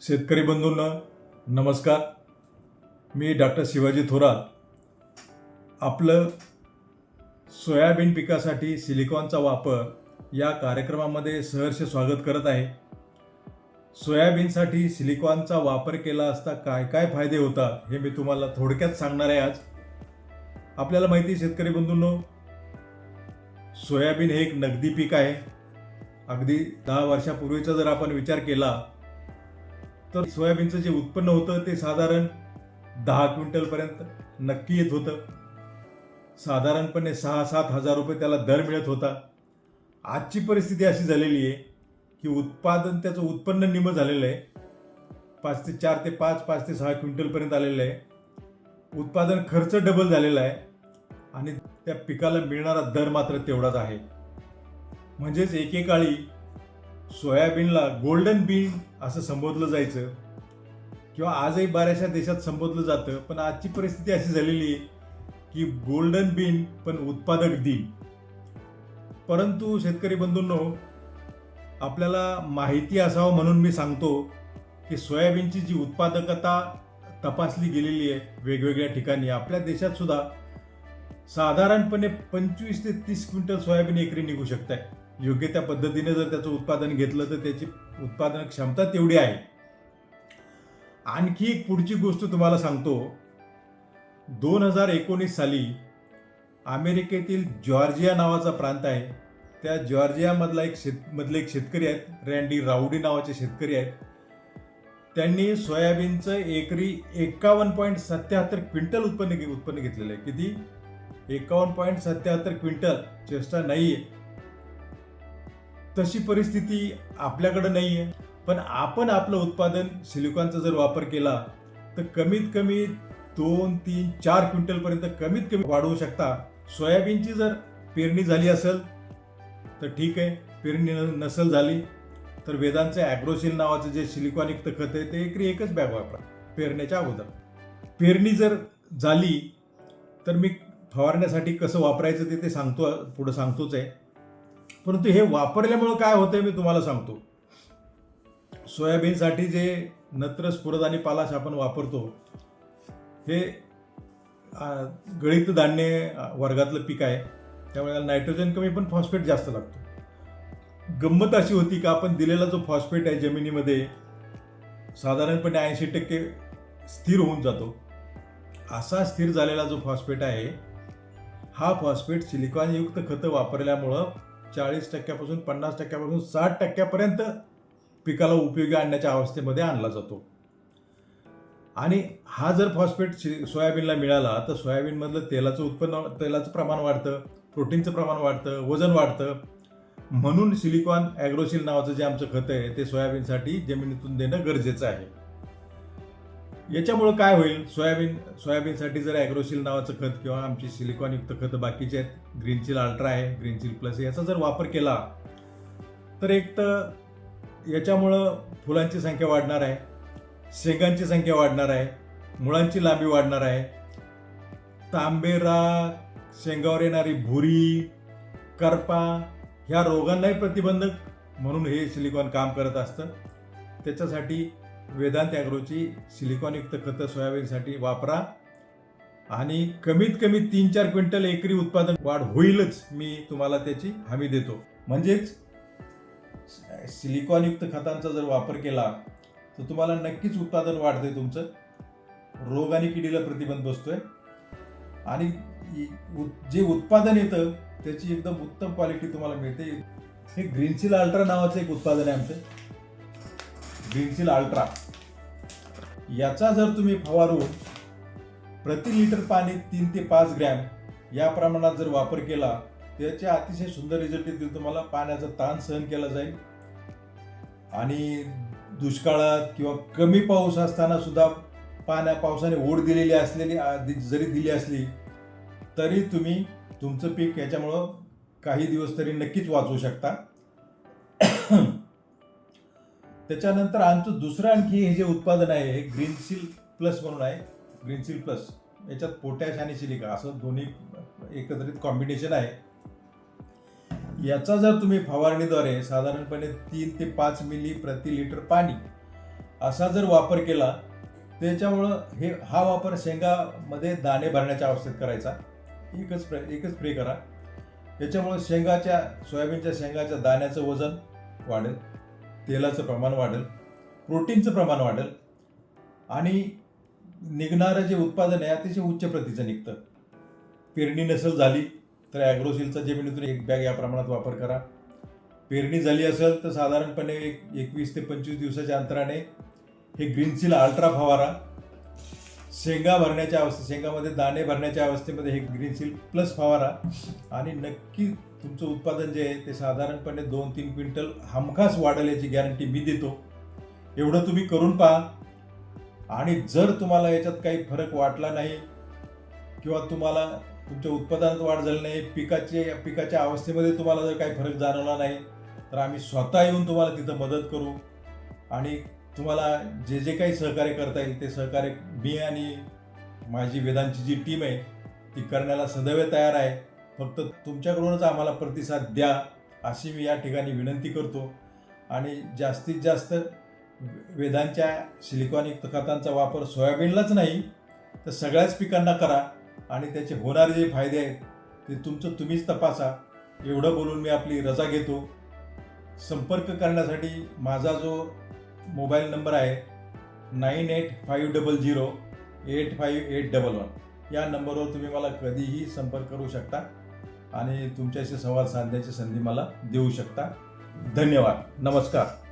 शेतकरी बंधूंना नमस्कार. मी डॉक्टर शिवाजी थोरात. आपलं सोयाबीन पिकासाठी सिलिकॉनचा वापर या कार्यक्रमामध्ये सहर्ष स्वागत करत आहे. सोयाबीनसाठी सिलिकॉनचा वापर केला असता काय काय फायदे होतात हे मी तुम्हाला थोडक्यात सांगणार आहे आज. आपल्याला माहिती आहे शेतकरी बंधूंनो सोयाबीन हे एक नगदी पीक आहे. अगदी दहा वर्षापूर्वीचा जर आपण विचार केला तर सोयाबीनचं जे उत्पन्न होतं ते साधारण दहा क्विंटलपर्यंत नक्की येत होतं. साधारणपणे सहा सात हजार रुपये त्याला दर मिळत होता. आजची परिस्थिती अशी झालेली आहे की उत्पादन त्याचं उत्पन्न निम झालेलं आहे. पाच ते चार ते पाच पाच ते सहा क्विंटलपर्यंत आलेलं आहे. उत्पादन खर्च डबल झालेला आहे आणि त्या पिकाला मिळणारा दर मात्र तेवढाच आहे. म्हणजेच एकेकाळी सोयाबीनला गोल्डन बीन असं संबोधलं जायचं. किंवा आजही बऱ्याचशा देशात संबोधलं जातं पण आजची परिस्थिती अशी झालेली आहे की गोल्डन बीन पण उत्पादक दिन. परंतु शेतकरी बंधूंनो आपल्याला माहिती असावं म्हणून मी सांगतो की सोयाबीनची जी उत्पादकता तपासली गेलेली आहे वेगवेगळ्या ठिकाणी. आपल्या देशात सुद्धा साधारणपणे पंचवीस ते तीस क्विंटल सोयाबीन एकरी निघू शकत आहे योग्य त्या पद्धतीने जर त्याचं उत्पादन घेतलं तर त्याची उत्पादन क्षमता तेवढी आहे. आणखी एक पुढची गोष्ट तुम्हाला सांगतो. दोन हजार एकोणीस साली अमेरिकेतील जॉर्जिया नावाचा प्रांत आहे. त्या जॉर्जियामधला एक शेत मधले एक शेतकरी आहेत रँडी राऊडी नावाचे शेतकरी आहेत. त्यांनी सोयाबीनचं एकरी एकावन्न पॉईंट सत्याहत्तर क्विंटल उत्पन्न घे- उत्पन्न घेतलेलं आहे. किती? एकावन्न पॉईंट सत्याहत्तर क्विंटल. चेष्टा नाही आहे तशी परिस्थिती आपल्याकडे नाही आहे पण आपण आपलं उत्पादन सिलिकॉनचा जर वापर केला तर कमीत कमी दोन तीन चार क्विंटलपर्यंत कमीत कमी वाढवू शकता. सोयाबीनची जर पेरणी झाली असेल तर ठीक आहे. पेरणी न- नसेल झाली तर वेदांचं ॲग्रोसिल नावाचं जे सिलिकॉनयुक्त खत आहे ते एकरी एकच बॅग वापरा पेरण्याच्या अगोदर. पेरणी जर झाली तर मी फवारण्यासाठी कसं वापरायचं ते ते सांगतो पुढं सांगतोच आहे. परंतु हे वापरल्यामुळं काय होतं मी तुम्हाला सांगतो. सोयाबीनसाठी जे नत्र स्फुरद आणि पालाश आपण वापरतो हे गळीत धान्य वर्गातलं पीक आहे. त्यामुळे नायट्रोजन कमी पण फॉस्फेट जास्त लागतो. गंमत अशी होती का आपण दिलेला जो फॉस्फेट आहे जमिनीमध्ये साधारणपणे ऐंशी टक्के स्थिर होऊन जातो. असा स्थिर झालेला जो फॉस्फेट आहे हा फॉस्फेट सिलिकॉनयुक्त खतं वापरल्यामुळं चाळीस टक्क्यापासून पन्नास टक्क्यापासून साठ टक्क्यापर्यंत पिकाला उपयोगी आणण्याच्या अवस्थेमध्ये आणला जातो. आणि हा जर फॉस्फेट शि- सोयाबीनला मिळाला तर सोयाबीनमधलं तेलाचं उत्पन्न तेलाचं प्रमाण वाढतं प्रोटीनचं प्रमाण वाढतं वजन वाढतं. म्हणून सिलिकॉन ॲग्रोसिल नावाचं जे आमचं खत आहे ते सोयाबीनसाठी जमिनीतून देणं गरजेचं आहे. याच्यामुळं काय होईल? सोयाबीन सोयाबीनसाठी जर ॲग्रोसिल नावाचं खत किंवा आमची सिलिकॉनयुक्त खतं बाकीचे आहेत ग्रीनचिल अल्ट्रा आहे ग्रीनचिल प्लस याचा जर वापर केला तर एक तर याच्यामुळं फुलांची संख्या वाढणार आहे शेंगांची संख्या वाढणार आहे मुळांची लांबी वाढणार आहे. तांबेरा शेंगावर येणारी भुरी करपा ह्या रोगांनाही प्रतिबंधक म्हणून हे सिलिकॉन काम करत असतं. त्याच्यासाठी वेदांत ॲग्रोची सिलिकॉनयुक्त खतं सोयाबीनसाठी वापरा. आणि कमीत कमी तीन चार क्विंटल एकरी उत्पादन वाढ होईलच मी तुम्हाला त्याची हमी देतो. म्हणजेच सिलिकॉनयुक्त खतांचा जर वापर केला तर तुम्हाला नक्कीच उत्पादन वाढते तुमचं. रोग आणि किडीला प्रतिबंध बसतोय. आणि जे उत्पादन येतं त्याची एकदम उत्तम क्वालिटी तुम्हाला मिळते. हे ग्रीनसिल अल्ट्रा नावाचं एक उत्पादन आहे आमचं. Greensil Ultra. याचा जर तुम्ही फवारून प्रति लिटर पाणी तीन ते पाच ग्रॅम या प्रमाणात जर वापर केला त्याचे अतिशय सुंदर रिझल्ट येतील. तुम्हाला पाण्याचा ताण सहन केला जाईल. आणि दुष्काळात किंवा कमी पाऊस असताना सुद्धा पाण्या पावसाने ओढ दिलेली असलेली जरी दिली असली तरी तुम्ही तुमचं पीक याच्यामुळं काही दिवस तरी नक्कीच वाचवू शकता. त्याच्यानंतर आमचं दुसरं आणखी हे जे उत्पादन आहे हे ग्रीन ग्रीनसील प्लस म्हणून आहे. Green Greensil plus. याच्यात पोटॅश आणि सिलिका असं दोन्ही एकत्रित कॉम्बिनेशन आहे. याचा जर तुम्ही फवारणीद्वारे साधारणपणे तीन ते पाच मिली प्रति लिटर पाणी असा जर वापर केला त्याच्यामुळं हे हा वापर शेंगामध्ये दाणे भरण्याच्या अवस्थेत करायचा. एकच प्रे एकच स्प्रे करा. त्याच्यामुळं शेंगाच्या सोयाबीनच्या शेंगाच्या दाण्याचं वजन वाढेल. तेलाचं प्रमाण वाढेल प्रोटीनचं प्रमाण वाढेल आणि निघणारं जे उत्पादन आहे अतिशय उच्च प्रतीचं निघतं. पेरणी नसेल झाली तर ॲग्रोसिलचा जमिनीतून एक बॅग या प्रमाणात वापर करा. पेरणी झाली असेल तर साधारणपणे एक एकवीस ते पंचवीस दिवसाच्या अंतराने हे ग्रीनसील अल्ट्रा फवारा. शेंगा भरण्याच्या अवस्थेत शेंगामध्ये दाणे भरण्याच्या अवस्थेमध्ये हे ग्रीन सिल्क प्लस फवारा. आणि नक्की तुमचं उत्पादन जे आहे ते साधारणपणे दोन तीन क्विंटल हमखास वाढेल याची गॅरंटी मी देतो. एवढं तुम्ही करून पहा. आणि जर तुम्हाला याच्यात काही फरक वाटला नाही किंवा तुम्हाला तुमच्या उत्पादनात वाढ झाली नाही पिकाचे पिकाच्या अवस्थेमध्ये तुम्हाला जर काही फरक जाणवला नाही तर आम्ही स्वतः येऊन तुम्हाला तिथं मदत करू. आणि तुम्हाला जे जे काही सहकार्य करता येईल ते सहकार्य मी आणि माझी वेदांची जी टीम आहे ती करण्याला सदैव तयार आहे. फक्त तुमच्याकडूनच आम्हाला प्रतिसाद द्या अशी मी या ठिकाणी विनंती करतो. आणि जास्तीत जास्त वेदांच्या सिलिकॉनयुक्त खतांचा वापर सोयाबीनलाच नाही तर सगळ्याच पिकांना करा. आणि त्याचे होणारे जे फायदे आहेत ते तुमचं तुम्हीच तपासा. एवढं बोलून मी आपली रजा घेतो. संपर्क करण्यासाठी माझा जो मोबाईल नंबर आहे nine eight five double zero eight five eight double one. या नंबरवर तुम्ही मला कधीही संपर्क करू शकता आणि तुमच्याशी संवाद साधण्याची संधी मला देऊ शकता. धन्यवाद. नमस्कार.